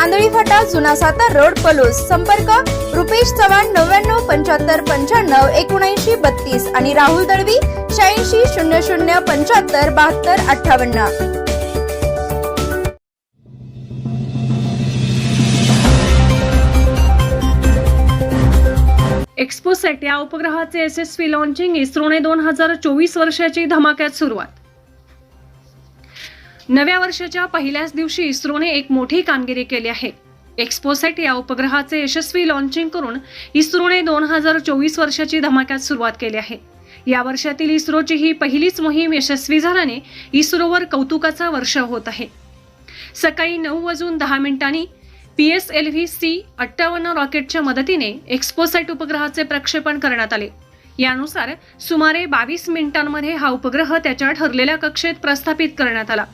Andhali फाटा जुना Satara road Palus. संपर्क रुपेश चव्हाण नव्याण्णव पंच्याहत्तर पंच्याण्णव एकोणऐंशी बत्तीस आणि राहुल दळवी शहाऐंशी शून्य शून्य पंच्याहत्तर बहात्तर अठ्ठावन्न. एक्सपोसेट या उपग्रहाचे यशस्वी लॉन्चिंग इस्रोने दोन हजार चोवीस वर्षाची धमाक्यात सुरुवात. नव्या वर्षाच्या पहिल्याच दिवशी इस्रोने एक मोठी कामगिरी केली आहे. एक्सपोसेट या उपग्रहाचे यशस्वी लॉन्चिंग करून इस्रोने दोन हजार चोवीस वर्षाची धमाक्यात सुरुवात केली आहे. या वर्षातील इस्रोची ही पहिलीच मोहीम यशस्वी झाल्याने इस्रोवर कौतुकाचा वर्ष होत आहे. सकाळी नऊ वाजून दहा मिनिटांनी P S L V C अठ्ठावन्न रॉकेटच्या मदतीने एक्सपोसेट उपग्रहाचे प्रक्षेपण करण्यात आले. यानुसार सुमारे बावीस मिनिटांमध्ये हा उपग्रह त्याच्या ठरलेल्या कक्षेत प्रस्थापित करण्यात आला.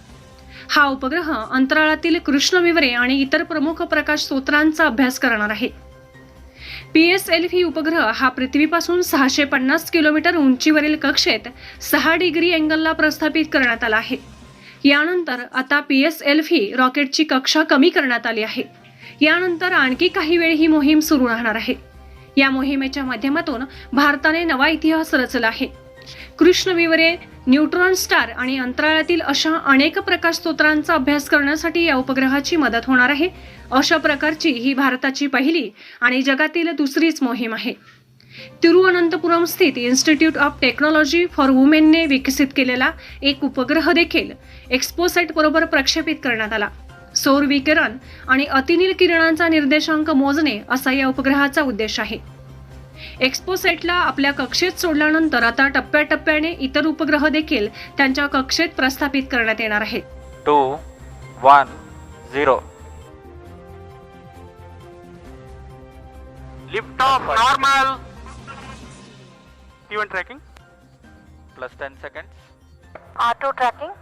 हा उपग्रह अंतराळातील कृष्णविवरे आणि इतर प्रमुख प्रकाश स्रोतांचा अभ्यास करणार आहे. पी एस एल व्ही उपग्रह हा पृथ्वीपासून सहाशे पन्नास किलोमीटर उंचीवरील कक्षेत सहा डिग्री अँगलला प्रस्थापित करण्यात आला आहे. यानंतर आता पी एस एल व्ही रॉकेटची कक्षा कमी करण्यात आली आहे. यानंतर आणखी काही वेळ ही मोहीम सुरू राहणार आहे. या मोहिमेच्या माध्यमातून भारताने नवा इतिहास रचला आहे. कृष्णविवरे न्यूट्रॉन स्टार आणि अंतराळातील अशा अनेक प्रकाश स्तोत्रांचा अभ्यास करण्यासाठी या उपग्रहाची मदत होणार आहे. अशा प्रकारची ही भारताची पहिली आणि जगातील दुसरीच मोहीम आहे. तिरुअनंतपुरम स्थित इन्स्टिट्यूट ऑफ टेक्नॉलॉजी फॉर वुमेनने विकसित केलेला एक उपग्रह देखील एक्स्पोसेट बरोबर प्रक्षेपित करण्यात आला. सौर विकिरण आणि अतिनील किरणांचा निर्देशांक मोजणे असा या उपग्रहाचा उद्देश आहे. एक्सपोसेटला आपल्या कक्षेत सोडल्यानंतर आता टप्प्याटप्प्याने इतर उपग्रह देखील त्यांच्या कक्षेत प्रस्थापित करण्यात येणार आहेत. Two one zero. Lift off normal even tracking plus ten second auto tracking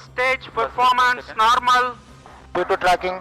stage performance normal due to tracking